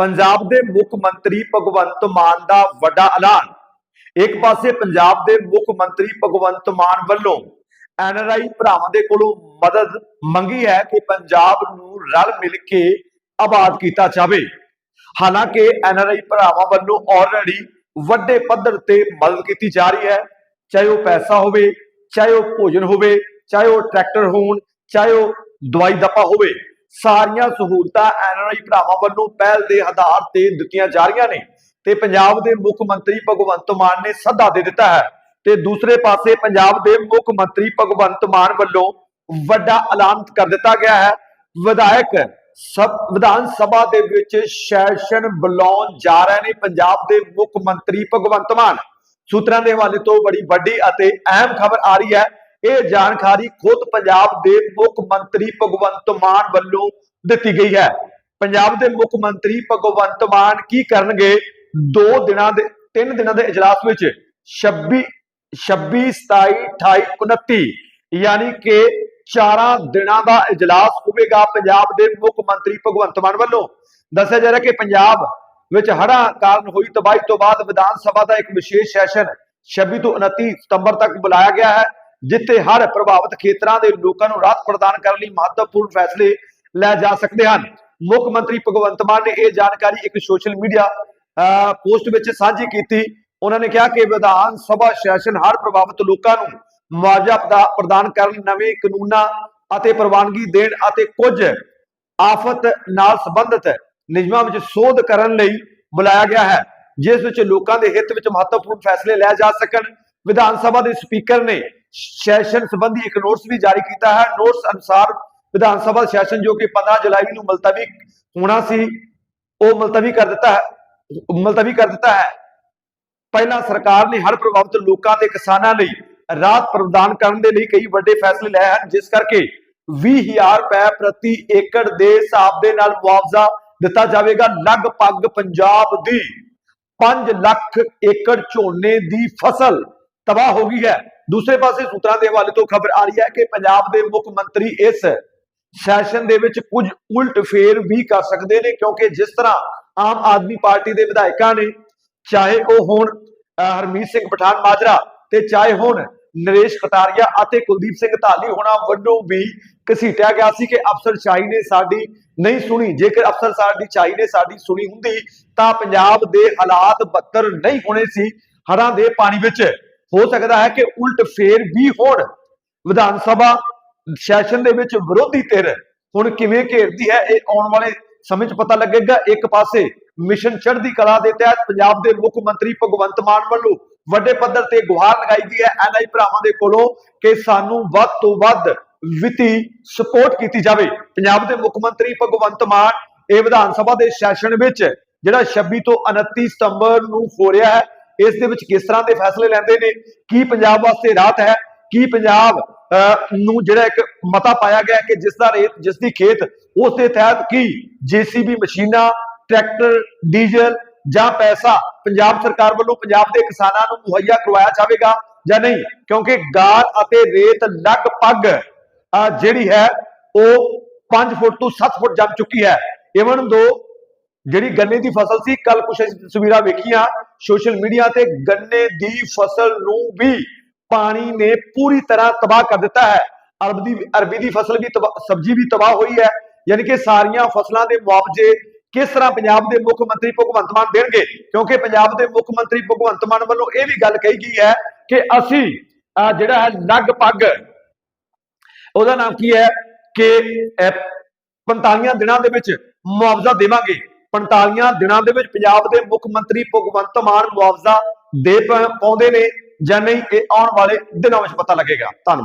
ਪੰਜਾਬ ਦੇ ਮੁੱਖ ਮੰਤਰੀ ਭਗਵੰਤ ਮਾਨ ਦਾ ਵੱਡਾ ਐਲਾਨ। ਇੱਕ ਪਾਸੇ ਪੰਜਾਬ ਦੇ ਮੁੱਖ ਮੰਤਰੀ ਭਗਵੰਤ ਮਾਨ ਵੱਲੋਂ ਐਨਆਰਆਈ ਭਰਾਵਾਂ ਦੇ ਕੋਲੋਂ ਮਦਦ ਮੰਗੀ ਹੈ ਕਿ ਪੰਜਾਬ ਨੂੰ ਰਲ ਮਿਲ ਕੇ ਆਬਾਦ ਕੀਤਾ ਜਾਵੇ। ਹਾਲਾਂਕਿ ਐਨਆਰਆਈ ਭਰਾਵਾਂ ਵੱਲੋਂ ਆਲਰੇਡੀ ਵੱਡੇ ਪੱਧਰ ਤੇ ਮਦਦ ਕੀਤੀ ਜਾ ਰਹੀ ਹੈ। ਚਾਹੇ ਉਹ ਪੈਸਾ ਹੋਵੇ, ਚਾਹੇ ਉਹ ਭੋਜਨ ਹੋਵੇ, ਚਾਹੇ ਉਹ ਟਰੈਕਟਰ ਹੋਣ, ਚਾਹੇ ਉਹ ਦਵਾਈ ਦੱਪਾ ਹੋਵੇ। ਸਾਰੀਆਂ ਸਹੂਲਤਾਂ ਐਨਆਰਆਈ ਭਰਾਵਾਂ ਵੱਲੋਂ ਪਹਿਲ ਦੇ ਆਧਾਰ ਤੇ ਦਿੱਤੀਆਂ ਜਾ ਰਹੀਆਂ ਨੇ ਤੇ ਪੰਜਾਬ ਦੇ ਮੁੱਖ ਮੰਤਰੀ ਭਗਵੰਤ ਮਾਨ ਨੇ ਸੱਦਾ ਦੇ ਦਿੱਤਾ ਹੈ ਤੇ ਦੂਸਰੇ ਪਾਸੇ ਪੰਜਾਬ ਦੇ ਮੁੱਖ ਮੰਤਰੀ ਭਗਵੰਤ ਮਾਨ ਵੱਲੋਂ ਵੱਡਾ ਐਲਾਨ ਕਰ ਦਿੱਤਾ ਗਿਆ ਹੈ। ਵਿਧਾਇਕ ਸਭ, ਵਿਧਾਨ ਸਭਾ ਦੇ ਵਿੱਚ ਸੈਸ਼ਨ ਬੁਲਾਉਣ ਜਾ ਰਹੇ ਨੇ ਪੰਜਾਬ ਦੇ ਮੁੱਖ ਮੰਤਰੀ ਭਗਵੰਤ ਮਾਨ। ਸੂਤਰਾਂ ਦੇ ਹਵਾਲੇ ਤੋਂ ਬੜੀ ਵੱਡੀ ਅਤੇ ਅਹਿਮ ਖਬਰ ਆ ਰਹੀ ਹੈ ਇਹ ਜਾਣਕਾਰੀ ਖੁਦ ਪੰਜਾਬ ਦੇ ਮੁੱਖ ਮੰਤਰੀ ਭਗਵੰਤ ਮਾਨ ਵੱਲੋਂ ਦਿੱਤੀ ਗਈ ਹੈ। ਪੰਜਾਬ ਦੇ ਮੁੱਖ ਮੰਤਰੀ ਭਗਵੰਤ ਮਾਨ ਕੀ ਕਰਨਗੇ? ਦੋ ਦਿਨਾਂ ਦੇ, ਤਿੰਨ ਦਿਨਾਂ ਦੇ ਇਜਲਾਸ ਵਿੱਚ 26 26 27 28 29 ਯਾਨੀ ਕਿ ਚਾਰਾਂ ਦਿਨਾਂ ਦਾ ਇਜਲਾਸ ਹੋਵੇਗਾ ਪੰਜਾਬ ਦੇ ਮੁੱਖ ਮੰਤਰੀ ਭਗਵੰਤ ਮਾਨ ਵੱਲੋਂ। ਦੱਸਿਆ ਜਾ ਰਿਹਾ ਕਿ ਪੰਜਾਬ ਵਿੱਚ ਹੜ੍ਹਾਂ ਕਾਰਨ ਹੋਈ ਤਬਾਹੀ ਤੋਂ ਬਾਅਦ ਵਿਧਾਨ ਸਭਾ ਦਾ ਇੱਕ ਵਿਸ਼ੇਸ਼ ਸੈਸ਼ਨ 26 ਤੋਂ 29 ਸਤੰਬਰ ਤੱਕ ਬੁਲਾਇਆ ਗਿਆ ਹੈ। ਜਿੱਥੇ ਹਰ ਪ੍ਰਭਾਵਿਤ ਖੇਤਰਾਂ ਦੇ ਲੋਕਾਂ ਨੂੰ ਰਾਹਤ ਪ੍ਰਦਾਨ ਕਰਨ ਲਈ ਮਹੱਤਵਪੂਰਨ ਫੈਸਲੇ ਲੈ ਜਾ ਸਕਦੇ ਹਨ। ਮੁੱਖ ਮੰਤਰੀ ਭਗਵੰਤ ਮਾਨ ਨੇ ਇਹ ਜਾਣਕਾਰੀ ਇੱਕ ਸੋਸ਼ਲ ਮੀਡੀਆ ਪੋਸਟ ਵਿੱਚ ਸਾਂਝੀ ਕੀਤੀ। ਉਹਨਾਂ ਨੇ ਕਿਹਾ ਕਿ ਵਿਧਾਨ ਸਭਾ ਸੈਸ਼ਨ ਹੜ੍ਹ ਪ੍ਰਭਾਵਿਤ ਲੋਕਾਂ ਨੂੰ ਮੁਆਵਜ਼ਾ ਪ੍ਰਦਾਨ ਕਰਨ, ਨਵੇਂ ਕਾਨੂੰਨਾਂ ਅਤੇ ਪ੍ਰਵਾਨਗੀ ਦੇਣ ਅਤੇ ਕੁਝ ਆਫਤ ਨਾਲ ਸੰਬੰਧਿਤ ਨਿਯਮਾਂ ਵਿੱਚ ਸੋਧ ਕਰਨ ਲਈ ਬੁਲਾਇਆ ਗਿਆ ਹੈ, ਜਿਸ ਵਿੱਚ ਲੋਕਾਂ ਦੇ ਹਿੱਤ ਵਿੱਚ ਮਹੱਤਵਪੂਰਨ ਫੈਸਲੇ ਲਏ ਜਾ ਸਕਣ। ਵਿਧਾਨ ਸਭਾ ਦੇ ਸਪੀਕਰ ਨੇ ਸੈਸ਼ਨ ਸੰਬੰਧੀ ਇੱਕ ਨੋਟਿਸ ਵੀ ਜਾਰੀ ਕੀਤਾ ਹੈ। ਨੋਟਿਸ ਅਨੁਸਾਰ ਵਿਧਾਨ ਸਭਾ ਸੈਸ਼ਨ ਜੋ ਕਿ 15 ਜੁਲਾਈ ਨੂੰ ਮੁਲਤਵੀ ਹੋਣਾ ਸੀ, ਉਹ ਮੁਲਤਵੀ ਕਰ ਦਿੱਤਾ ਹੈ, ਮੁਲਤਵੀ ਕਰ ਦਿੱਤਾ ਹੈ। ਪਹਿਲਾਂ ਸਰਕਾਰ ਨੇ ਹੜ੍ਹ ਪ੍ਰਭਾਵਿਤ ਲੋਕਾਂ ਤੇ ਕਿਸਾਨਾਂ ਲਈ ਰਾਹਤ ਪ੍ਰਦਾਨ ਕਰਨ ਦੇ ਲਈ ਕਈ ਵੱਡੇ ਫੈਸਲੇ ਲਏ ਹਨ, ਜਿਸ ਕਰਕੇ 20000 ਰੁਪਏ ਪ੍ਰਤੀ ਏਕੜ ਦੇ ਹਿਸਾਬ ਦੇ ਨਾਲ ਮੁਆਵਜ਼ਾ ਦਿੱਤਾ ਜਾਵੇਗਾ। ਲਗਭਗ ਪੰਜਾਬ ਦੀ 5 ਲੱਖ ਏਕੜ ਝੋਨੇ ਦੀ ਫਸਲ ਤਬਾਹ ਹੋ ਗਈ ਹੈ। ਦੂਸਰੇ ਪਾਸੇ ਸੂਤਰਾਂ ਦੇ ਹਵਾਲੇ ਤੋਂ ਖਬਰ ਆ ਰਹੀ ਹੈ ਕਿ ਪੰਜਾਬ ਦੇ ਮੁੱਖ ਮੰਤਰੀ ਇਸ ਸੈਸ਼ਨ ਦੇ ਵਿੱਚ ਕੁਝ ਉਲਟ ਫੇਰ ਵੀ ਕਰ ਸਕਦੇ ਨੇ, ਕਿਉਂਕਿ ਜਿਸ ਤਰ੍ਹਾਂ ਆਮ ਆਦਮੀ ਪਾਰਟੀ ਦੇ ਵਿਧਾਇਕਾਂ ਨੇ, ਚਾਹੇ ਉਹ ਹੋਣ ਹਰਮੀਤ ਸਿੰਘ ਪਠਾਨ ਮਾਜਰਾ ਤੇ ਚਾਹੇ ਹੋਣ ਨਰੇਸ਼ ਕਟਾਰੀਆ ਅਤੇ ਕੁਲਦੀਪ ਸਿੰਘ ਧਾਲੀ ਹੋਣਾ ਵੱਲੋਂ ਵੀ ਘਸੀਟਿਆ ਗਿਆ ਸੀ ਕਿ ਅਫਸਰ ਸ਼ਾਹੀ ਨੇ ਸਾਡੀ ਨਹੀਂ ਸੁਣੀ। ਜੇਕਰ ਅਫਸਰ ਸਾਡੀ ਸ਼ਾਹੀ ਨੇ ਸਾਡੀ ਸੁਣੀ ਹੁੰਦੀ, ਤਾਂ ਪੰਜਾਬ ਦੇ ਹਾਲਾਤ ਬੱਤਰ ਨਹੀਂ ਹੋਣੇ ਸੀ। ਹੜਾਂ ਦੇ ਪਾਣੀ ਵਿੱਚ ਹੋ ਸਕਦਾ ਹੈ ਕਿ ਉਲਟ ਫੇਰ ਵੀ ਹੋਣ। ਵਿਧਾਨ ਸਭਾ ਸੈਸ਼ਨ ਦੇ ਵਿੱਚ ਵਿਰੋਧੀ ਧਿਰ ਹੁਣ ਕਿਵੇਂ ਘੇਰਦੀ ਹੈ, ਇਹ ਆਉਣ ਵਾਲੇ ਸਮੇਂ 'ਚ ਪਤਾ ਲੱਗੇਗਾ। ਇੱਕ ਪਾਸੇ ਮਿਸ਼ਨ ਚੜ੍ਹਦੀ ਕਲਾ ਦੇ ਤਹਿਤ ਪੰਜਾਬ ਦੇ ਮੁੱਖ ਮੰਤਰੀ ਭਗਵੰਤ ਮਾਨ ਵੱਲੋਂ ਵੱਡੇ ਪੱਧਰ ਤੇ ਗੁਹਾਰ ਲਗਾਈ ਗਈ ਹੈ। ਐਨਆਈ ਭਰਾਵਾਂ ਦੇ ਕੋਲੋਂ ਕਿ ਸਾਨੂੰ ਵੱਧ ਤੋਂ ਵੱਧ ਵਿੱਤੀ ਸਪੋਰਟ ਕੀਤੀ ਜਾਵੇ। ਪੰਜਾਬ ਦੇ ਮੁੱਖ ਮੰਤਰੀ ਭਗਵੰਤ ਮਾਨ ਇਹ ਵਿਧਾਨ ਸਭਾ ਦੇ ਸੈਸ਼ਨ ਵਿੱਚ ਜਿਹੜਾ 26 ਤੋਂ 29 ਸਤੰਬਰ ਨੂੰ ਹੋ ਰਿਹਾ ਹੈ ਇਸ ਦੇ ਵਿੱਚ ਕਿਸ ਤਰ੍ਹਾਂ ਦੇ ਫੈਸਲੇ ਲੈਂਦੇ ਨੇ? ਕੀ ਪੰਜਾਬ ਵਾਸਤੇ ਰਾਹਤ ਹੈ? ਕੀ ਪੰਜਾਬ ਨੂੰ ਜਿਹੜਾ ਇੱਕ ਮਤਾ ਪਾਇਆ ਗਿਆ ਕਿ ਜਿਸ ਦਾ ਰੇਤ, ਜਿਸ ਦੀ ਖੇਤ, ਉਸ ਦੇ ਤਹਿਤ ਕੀ ਜੀਸੀਬੀ ਮਸ਼ੀਨਾਂ, ਟਰੈਕਟਰ, ਡੀਜ਼ਲ ਜਾਂ ਪੈਸਾ ਪੰਜਾਬ ਸਰਕਾਰ ਵੱਲੋਂ ਪੰਜਾਬ ਦੇ ਕਿਸਾਨਾਂ ਨੂੰ ਮੁਹੱਈਆ ਕਰਵਾਇਆ ਜਾਵੇਗਾ ਜਾਂ ਨਹੀਂ? ਕਿਉਂਕਿ ਗਾਰ ਅਤੇ ਰੇਤ ਲਗਭਗ ਜਿਹੜੀ ਹੈ, ਉਹ 5 ਫੁੱਟ ਤੋਂ 7 ਫੁੱਟ ਜੰਮ ਚੁੱਕੀ ਹੈ। ਇਵਨ ਦੋ ਜਿਹੜੀ ਗੰਨੇ ਦੀ ਫਸਲ ਸੀ ਕੱਲ ਕੁਛ ਅਸੀਂ ਤਸਵੀਰਾਂ ਵੇਖੀਆਂ ਸੋਸ਼ਲ ਮੀਡੀਆ ਤੇ ਗੰਨੇ ਦੀ ਫਸਲ ਨੂੰ ਵੀ ਪਾਣੀ ਨੇ ਪੂਰੀ ਤਰ੍ਹਾਂ ਤਬਾਹ ਕਰ ਦਿੱਤਾ ਹੈ। ਅਰਬ ਦੀ ਅਰਬੀ ਦੀ ਫਸਲ ਵੀ ਤਬਾਹ ਸਬਜ਼ੀ ਵੀ ਤਬਾਹ ਹੋਈ ਹੈ। ਯਾਨੀ ਕਿ ਸਾਰੀਆਂ ਫਸਲਾਂ ਦੇ ਮੁਆਵਜ਼ੇ ਕਿਸ ਤਰ੍ਹਾਂ ਪੰਜਾਬ ਦੇ ਮੁੱਖ ਮੰਤਰੀ ਭਗਵੰਤ ਮਾਨ ਦੇਣਗੇ? ਕਿਉਂਕਿ ਪੰਜਾਬ ਦੇ ਮੁੱਖ ਮੰਤਰੀ ਭਗਵੰਤ ਮਾਨ ਵੱਲੋਂ ਇਹ ਵੀ ਗੱਲ ਕਹੀ ਗਈ ਹੈ ਕਿ ਅਸੀਂ ਅਹ, ਜਿਹੜਾ ਹੈ ਲਗਭਗ ਉਹਦਾ ਨਾਮ ਕੀ ਹੈ ਕਿ ਅਹ, 45 ਦਿਨਾਂ ਦੇ ਵਿੱਚ ਮੁਆਵਜ਼ਾ ਦੇਵਾਂਗੇ। 45 ਦਿਨਾਂ ਦੇ ਵਿੱਚ ਪੰਜਾਬ ਦੇ ਮੁੱਖ ਮੰਤਰੀ ਭਗਵੰਤ ਮਾਨ ਮੁਆਵਜ਼ਾ ਦੇ ਪਾਉਂਦੇ ਨੇ ਜਾਂ ਨਹੀਂ, ਇਹ ਆਉਣ ਵਾਲੇ ਦਿਨਾਂ ਵਿੱਚ ਪਤਾ ਲੱਗੇਗਾ। ਧੰਨਵਾਦ।